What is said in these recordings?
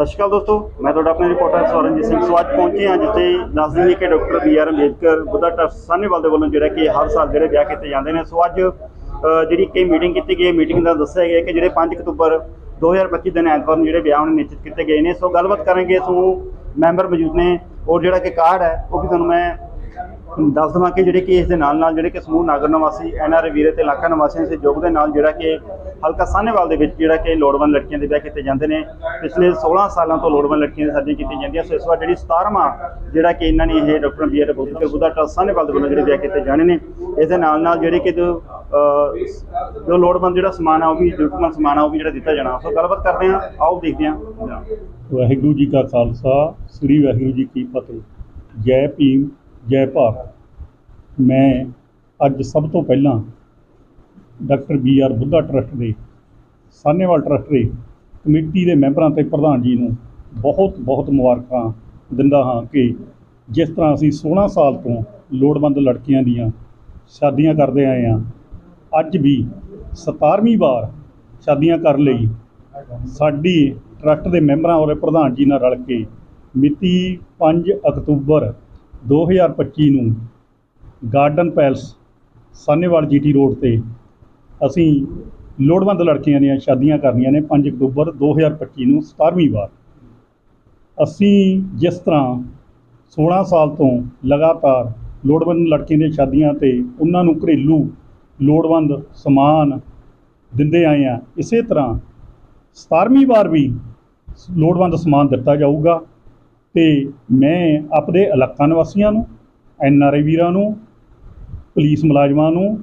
ਸਤਿ ਸ਼੍ਰੀ ਅਕਾਲ ਦੋਸਤੋ, ਮੈਂ ਤੁਹਾਡਾ ਆਪਣੇ ਰਿਪੋਰਟਰ ਸਵਰਨਜੀਤ ਸਿੰਘ। ਸੋ ਅੱਜ ਪਹੁੰਚੇ ਹਾਂ ਜਿੱਥੇ ਦੱਸ ਦਈਏ ਕਿ doctor B R Ambedkar Buddha trust Sahnewal ਦੇ ਵੱਲੋਂ ਜਿਹੜਾ ਕਿ ਹਰ ਸਾਲ ਜਿਹੜੇ ਵਿਆਹ ਕੀਤੇ ਜਾਂਦੇ ਨੇ। ਸੋ ਅੱਜ ਜਿਹੜੀ ਕਿ ਮੀਟਿੰਗ ਕੀਤੀ ਗਈ ਮੀਟਿੰਗ ਦਾ ਦੱਸਿਆ ਗਿਆ ਕਿ ਜਿਹੜੇ 5 ਅਕਤੂਬਰ 2025 ਦਿਨ ਐਤਵਾਰ ਨੂੰ ਜਿਹੜੇ ਵਿਆਹ ਹੋਣੇ ਨਿਸ਼ਚਿਤ ਕੀਤੇ ਗਏ ਨੇ। ਸੋ ਗੱਲਬਾਤ ਕਰਾਂਗੇ। ਸੋ ਮੈਂਬਰ ਮੌਜੂਦ ਨੇ। ਔਰ ਜਿਹੜਾ ਕਿ ਕਾਰਡ ਹੈ, ਉਹ ਵੀ ਤੁਹਾਨੂੰ ਮੈਂ ਦੱਸ ਦਵਾਂ ਕਿ ਜਿਹੜੇ ਕਿ ਇਸ ਦੇ ਨਾਲ ਨਾਲ ਜਿਹੜੇ ਕਿ ਸਮੂਹ ਨਾਗਰ ਨਿਵਾਸੀ ਐਨਆਰ ਵੀਰੇ ਤੇ ਇਲਾਕਾ ਨਿਵਾਸੀਆਂ ਦੇ ਸਹਿਯੋਗ ਦੇ ਨਾਲ ਜਿਹੜਾ ਕਿ ਹਲਕਾ ਸਾਹਨੇਵਾਲ ਦੇ ਵਿੱਚ ਜਿਹੜਾ ਕਿ ਲੋੜਵੰਦ ਲੜਕੀਆਂ ਦੇ ਵਿਆਹ ਕੀਤੇ ਜਾਂਦੇ ਨੇ। ਪਿਛਲੇ 16 ਸਾਲਾਂ ਤੋਂ ਲੋੜਵੰਦ ਲੜਕੀਆਂ ਦੀ ਸਰਦੀ ਕੀਤੀ ਜਾਂਦੀ ਹੈ ਸੋ ਇਸ ਵਾਰ ਜਿਹੜੀ 17ਵਾਂ ਜਿਹੜਾ ਕਿ ਇਹਨਾਂ ਨੇ ਇਹ doctor B R Buddha Buddha trust Sahnewal ਦੇ ਵੱਲੋਂ ਜਿਹੜੇ ਵਿਆਹ ਕੀਤੇ ਜਾਣੇ ਨੇ, ਇਸ ਦੇ ਨਾਲ ਨਾਲ ਜਿਹੜੇ ਕਿ ਜੋ ਜੋ ਲੋੜਵੰਦ ਜਿਹੜਾ ਸਮਾਨ ਆ ਉਹ ਵੀ ਜ਼ਰੂਰਤਮੰਦ ਸਮਾਨ ਆ ਉਹ ਵੀ ਜਿਹੜਾ ਦਿੱਤਾ ਜਾਣਾ। ਸੋ ਗੱਲਬਾਤ ਕਰਦੇ ਹਾਂ, ਆਓ ਦੇਖਦੇ ਹਾਂ। ਵਾਹਿਗੁਰੂ ਜੀ ਕਾ ਖਾਲਸਾ, ਸ੍ਰੀ ਵਾਹਿਗੁਰੂ ਜੀ ਕੀ ਫਤਿਹ। ਜੈ ਭੀਮ ਜੈ ਭਾਰਤ। ਮੈਂ ਅੱਜ ਸਭ ਤੋਂ ਪਹਿਲਾਂ doctor B R Buddha trust ਦੇ ਸਾਨੇਵਾਲ ਟਰਸਟ ਦੇ ਕਮੇਟੀ ਦੇ ਮੈਂਬਰਾਂ ਤੇ ਪ੍ਰਧਾਨ ਜੀ ਨੂੰ ਬਹੁਤ ਬਹੁਤ ਮੁਬਾਰਕਾਂ ਦਿੰਦਾ ਹਾਂ ਕਿ ਜਿਸ ਤਰ੍ਹਾਂ ਅਸੀਂ 16 ਸਾਲ ਤੋਂ ਲੋੜਵੰਦ ਲੜਕੀਆਂ ਦੀਆਂ ਸ਼ਾਦੀਆਂ ਕਰਦੇ ਆਏ ਹਾਂ, ਅੱਜ ਵੀ 17ਵੀਂ ਵਾਰ ਸ਼ਾਦੀਆਂ ਕਰ ਲਈ ਸਾਡੀ ਟਰਸਟ ਦੇ ਮੈਂਬਰਾਂ ਔਰ ਪ੍ਰਧਾਨ ਜੀ ਨਾਲ ਰਲ ਕੇ ਮਿਤੀ 5 ਅਕਤੂਬਰ 2025 ਨੂੰ garden palace Sahnewal GT road ਤੇ ਅਸੀਂ ਲੋੜਵੰਦ ਲੜਕੀਆਂ ਦੀਆਂ ਸ਼ਾਦੀਆਂ ਕਰਨੀਆਂ ਨੇ 5 ਅਕਤੂਬਰ 2025 ਨੂੰ 17ਵੀਂ ਵਾਰ। ਅਸੀਂ ਜਿਸ ਤਰ੍ਹਾਂ 16 ਸਾਲ ਤੋਂ ਲਗਾਤਾਰ ਲੋੜਵੰਦ ਲੜਕੀਆਂ ਦੀਆਂ ਸ਼ਾਦੀਆਂ ਤੇ ਉਹਨਾਂ ਨੂੰ ਘਰੇਲੂ ਲੋੜਵੰਦ ਸਮਾਨ ਦਿੰਦੇ ਆਏ ਆ ਇਸੇ ਤਰ੍ਹਾਂ 17ਵੀਂ ਵਾਰ ਵੀ ਲੋੜਵੰਦ ਸਮਾਨ ਦਿੱਤਾ ਜਾਊਗਾ। ਤੇ ਮੈਂ ਆਪਣੇ ਇਲਾਕਾ ਨਿਵਾਸੀਆਂ ਨੂੰ, ਐਨ ਆਰ ਆਈ ਵੀਰਾਂ ਨੂੰ, ਪੁਲਿਸ ਮੁਲਾਜ਼ਮਾਂ ਨੂੰ,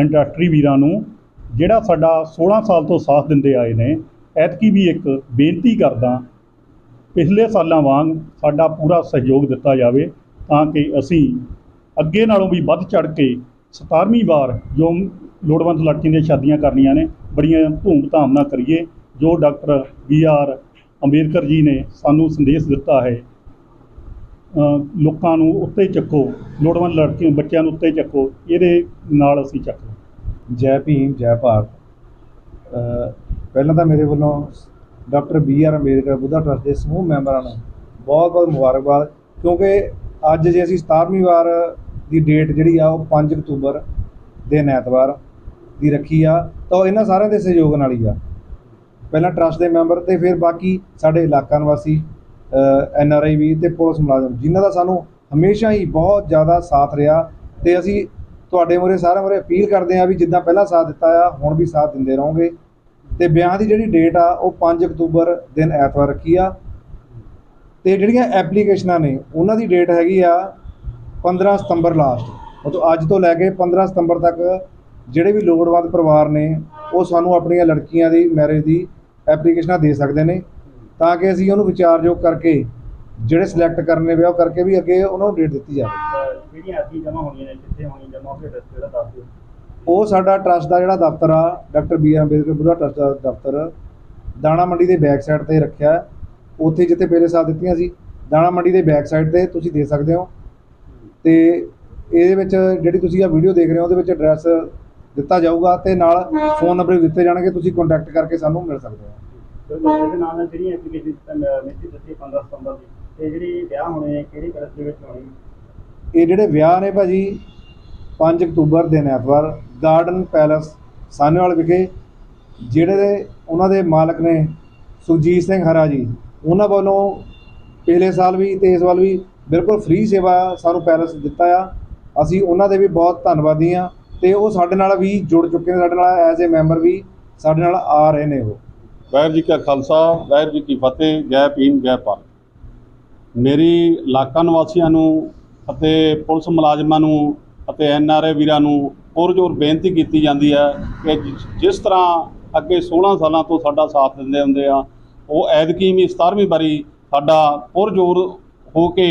ਇੰਡਸਟਰੀ ਵੀਰਾਂ ਨੂੰ, ਜਿਹੜਾ ਸਾਡਾ 16 ਸਾਲ ਤੋਂ ਸਾਥ ਦਿੰਦੇ ਆਏ ਨੇ, ਐਤਕੀ ਵੀ ਇੱਕ ਬੇਨਤੀ ਕਰਦਾ ਪਿਛਲੇ ਸਾਲਾਂ ਵਾਂਗ ਸਾਡਾ ਪੂਰਾ ਸਹਿਯੋਗ ਦਿੱਤਾ ਜਾਵੇ ਤਾਂ ਕਿ ਅਸੀਂ ਅੱਗੇ ਨਾਲੋਂ ਵੀ ਵੱਧ ਚੜ ਕੇ 17ਵੀਂ ਵਾਰ ਜੋ ਲੋੜਵੰਦ ਲੜਕੀਆਂ ਦੀਆਂ ਸ਼ਾਦੀਆਂ ਕਰਨੀਆਂ ਨੇ, ਬੜੀਆਂ ਧੂਮ-ਧਾਮ ਨਾਲ ਕਰੀਏ, ਜੋ ਡਾਕਟਰ ਵੀ ਆਰ ਅੰਬੇਦਕਰ ਜੀ ਨੇ ਸਾਨੂੰ ਸੰਦੇਸ਼ ਦਿੱਤਾ ਹੈ ਲੋਕਾਂ ਨੂੰ ਉੱਤੇ ਚੱਕੋ, ਲੋੜਵੰਦ ਲੜਕੀਆਂ, ਬੱਚਿਆਂ ਨੂੰ ਉੱਤੇ ਚੱਕੋ, ਇਹਦੇ ਨਾਲ ਅਸੀਂ ਚੱਕ ਜੈ ਭੀਮ, ਜੈ ਭਾਰਤ। ਪਹਿਲਾਂ ਤਾਂ ਮੇਰੇ ਵੱਲੋਂ doctor B R Ambedkar Buddha trust ਦੇ ਸਮੂਹ ਮੈਂਬਰਾਂ ਨੂੰ ਬਹੁਤ ਬਹੁਤ ਮੁਬਾਰਕਬਾਦ, ਕਿਉਂਕਿ ਅੱਜ ਜੇ ਅਸੀਂ 17ਵੀਂ ਵਾਰ ਦੀ ਡੇਟ ਜਿਹੜੀ ਆ ਉਹ 5 ਅਕਤੂਬਰ ਦਿਨ ਐਤਵਾਰ ਦੀ ਰੱਖੀ ਆ, ਤਾਂ ਉਹ ਇਹਨਾਂ ਸਾਰਿਆਂ ਦੇ ਸਹਿਯੋਗ ਨਾਲ ਹੀ ਆ। ਪਹਿਲਾਂ ਟਰਸਟ ਦੇ ਮੈਂਬਰ ਤੇ ਫਿਰ ਬਾਕੀ ਸਾਡੇ ਇਲਾਕਾ ਨਿਵਾਸੀ ਐਨ ਆਰ ਆਈ ਵੀ ਤੇ ਪੁਲਿਸ ਮੁਲਾਜ਼ਮ, ਜਿਨ੍ਹਾਂ ਦਾ ਸਾਨੂੰ ਹਮੇਸ਼ਾ ਹੀ ਬਹੁਤ ਜ਼ਿਆਦਾ ਸਾਥ ਰਿਹਾ ਤੇ ਅਸੀਂ ਤੁਹਾਡੇ ਮੂਹਰੇ ਸਾਰਿਆਂ ਮੂਹਰੇ ਅਪੀਲ ਕਰਦੇ ਆ ਵੀ ਜਿੱਦਾਂ ਪਹਿਲਾਂ ਸਾਥ ਦਿੱਤਾ ਆ, ਹੁਣ ਵੀ ਸਾਥ ਦਿੰਦੇ ਰਹੋਗੇ। ਤੇ ਵਿਆਹ ਦੀ ਜਿਹੜੀ ਡੇਟ ਆ, ਉਹ 5 ਅਕਤੂਬਰ ਦਿਨ ਐਤਵਾਰ ਰੱਖੀ ਆ। ਤੇ ਜਿਹੜੀਆਂ ਐਪਲੀਕੇਸ਼ਨਾਂ ਨੇ, ਉਹਨਾਂ ਦੀ ਡੇਟ ਹੈਗੀ ਆ 15 ਸਤੰਬਰ ਲਾਸਟ ਮਤਲਬ ਅੱਜ ਤੋਂ ਲੈ ਕੇ 15 ਸਤੰਬਰ ਤੱਕ ਜਿਹੜੇ ਵੀ ਲੋੜਵੰਦ ਪਰਿਵਾਰ ਨੇ, ਉਹ ਸਾਨੂੰ ਆਪਣੀਆਂ ਲੜਕੀਆਂ ਦੀ ਮੈਰਿਜ ਦੀ ਐਪਲੀਕੇਸ਼ਨਾਂ ਦੇ ਸਕਦੇ ਨੇ ਤਾਂ ਕਿ ਅਸੀਂ ਉਹਨੂੰ ਵਿਚਾਰਯੋਗ ਕਰਕੇ ਜਿਹੜੇ ਸਿਲੈਕਟ ਕਰਨੇ ਵਿਆਹ ਕਰਕੇ ਵੀ ਅੱਗੇ ਉਹਨਾਂ ਨੂੰ ਡੇਟ ਦਿੱਤੀ ਜਾਵੇ। ਜਿਹੜੀਆਂ ਅਰਜ਼ੀ ਜਮ੍ਹਾਂ ਹੋਣੀਆਂ ਨੇ ਕਿੱਥੇ ਹੋਣੀ ਜਮ੍ਹਾਂ ਹੋਵੇ ਐਡਰੈਸ ਜਿਹੜਾ ਦੱਸ ਦਿਓ। ਉਹ ਸਾਡਾ ਟਰਸਟ ਦਾ ਜਿਹੜਾ ਦਫ਼ਤਰ ਆ doctor B R Ambedkar Buddha trust ਦਾ ਦਫ਼ਤਰ ਦਾਣਾ ਮੰਡੀ ਦੇ ਬੈਕ ਸਾਈਡ ਤੇ ਰੱਖਿਆ। ਉੱਥੇ ਜਿੱਥੇ ਪਹਿਲੇ ਸਾਲ ਦਿੱਤੀਆਂ ਸੀ ਦਾਣਾ ਮੰਡੀ ਦੇ ਬੈਕ ਸਾਈਡ ਤੇ ਤੁਸੀਂ ਦੇ ਸਕਦੇ ਹੋ। ਤੇ ਇਹਦੇ ਵਿੱਚ ਜਿਹੜੀ ਤੁਸੀਂ ਆ ਵੀਡੀਓ ਦੇਖ ਰਹੇ ਹੋ ਉਹਦੇ ਵਿੱਚ ਐਡਰੈਸ ਦਿੱਤਾ ਜਾਊਗਾ ਤੇ ਨਾਲ ਫੋਨ ਨੰਬਰ ਵੀ ਦਿੱਤੇ ਜਾਣਗੇ ਤੁਸੀਂ ਕੰਟੈਕਟ ਕਰਕੇ ਸਾਨੂੰ ਮਿਲ ਸਕਦੇ ਹੋ। ਤੇ ਇਹਦੇ ਨਾਲ ਨਾਲ ਜਿਹੜੀਆਂ ਐਪਲੀਕੇਸ਼ਨ ਮਿਤੀ ਦਿੱਤੀ 15 ਸਤੰਬਰ ਦੀ ਤੇ ਜਿਹੜੀ ਵਿਆਹ ਹੋਣੇ ਨੇ ਕਿਹੜੀ ਕਲਸ ਦੇ ਵਿੱਚ ਹੋਣੀ? ਇਹ ਜਿਹੜੇ ਵਿਆਹ ਨੇ ਭਾਜੀ 5 ਅਕਤੂਬਰ ਦਿਨ ਐਤਵਾਰ ਗਾਰਡਨ ਪੈਲਸ ਸਾਹਨੇਵਾਲ ਵਿਖੇ ਜਿਹੜੇ ਦੇ ਉਹਨਾਂ ਦੇ ਮਾਲਕ ਨੇ ਸੁਖਜੀਤ ਸਿੰਘ ਹਰਾ ਜੀ ਉਹਨਾਂ ਵੱਲੋਂ ਪਿਛਲੇ ਸਾਲ ਵੀ ਤੇ ਇਸ ਵਾਰ ਵੀ ਬਿਲਕੁਲ ਫ੍ਰੀ ਸੇਵਾ ਸਾਨੂੰ ਪੈਲਸ ਦਿੱਤਾ ਆ। ਅਸੀਂ ਉਹਨਾਂ ਦੇ ਵੀ ਬਹੁਤ ਧੰਨਵਾਦੀ ਆ। ਤੇ ਉਹ ਸਾਡੇ ਨਾਲ ਵੀ ਜੁੜ ਚੁੱਕੇ ਨੇ, ਸਾਡੇ ਨਾਲ ਐਜ਼ ਅ ਮੈਂਬਰ ਵੀ ਸਾਡੇ ਨਾਲ ਆ ਰਹੇ ਨੇ ਉਹ। ਵਾਹਿਗੁਰੂ ਜੀ ਕਾ ਖਾਲਸਾ, ਵਾਹਿਗੁਰੂ ਜੀ ਕੀ ਫਤਿਹ, ਜੈ ਭੀਮ, ਜੈ ਭਾਰਤ। ਮੇਰੀ ਇਲਾਕਾ ਨਿਵਾਸੀਆਂ ਨੂੰ ਅਤੇ ਪੁਲਿਸ ਮੁਲਾਜ਼ਮਾਂ ਨੂੰ ਅਤੇ ਐਨ ਆਰ ਆਈ ਵੀਰਾਂ ਨੂੰ ਪੁਰਜੋਰ ਬੇਨਤੀ ਕੀਤੀ ਜਾਂਦੀ ਹੈ ਕਿ ਜਿਸ ਤਰ੍ਹਾਂ ਅੱਗੇ 16 ਸਾਲਾਂ ਤੋਂ ਸਾਡਾ ਸਾਥ ਦਿੰਦੇ ਹੁੰਦੇ ਆ, ਉਹ ਐਤਕੀ ਵੀ 17ਵੀਂ ਵਾਰੀ ਸਾਡਾ ਪੁਰਜੋਰ ਹੋ ਕੇ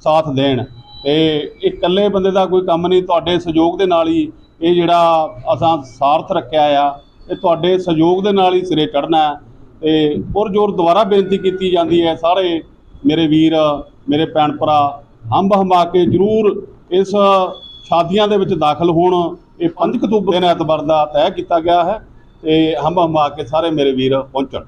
ਸਾਥ ਦੇਣ। ਤੇ ਇਹ ਇਕੱਲੇ ਬੰਦੇ ਦਾ ਕੋਈ ਕੰਮ ਨਹੀਂ, ਤੁਹਾਡੇ ਸਹਿਯੋਗ ਦੇ ਨਾਲ ਹੀ ਇਹ ਜਿਹੜਾ ਅਸਾਂ ਸਾਰਥ ਰੱਖਿਆ ਆ, ਇਹ ਤੁਹਾਡੇ ਸਹਿਯੋਗ ਦੇ ਨਾਲ ਹੀ ਸਿਰੇ ਚੜ੍ਹਨਾ ਹੈ ਤੇ ਪੁਰਜੋਰ ਦੁਬਾਰਾ ਬੇਨਤੀ ਕੀਤੀ ਜਾਂਦੀ ਹੈ ਸਾਰੇ ਮੇਰੇ ਵੀਰ, ਮੇਰੇ ਭੈਣ ਭਰਾ, ਹੰਬ ਹੰਬਾ ਕੇ ਜਰੂਰ ਇਸ ਸ਼ਾਦੀਆਂ ਦੇ ਵਿੱਚ ਦਾਖਲ ਹੋਣ। ਇਹ 5 ਅਕਤੂਬਰ ਦਿਨ ਐਤਵਾਰ ਦਾ ਤੈਅ ਕੀਤਾ ਗਿਆ ਹੈ ਤੇ ਹੰਬ ਹੰਬਾ ਕੇ ਸਾਰੇ ਮੇਰੇ ਵੀਰ ਪਹੁੰਚਣ।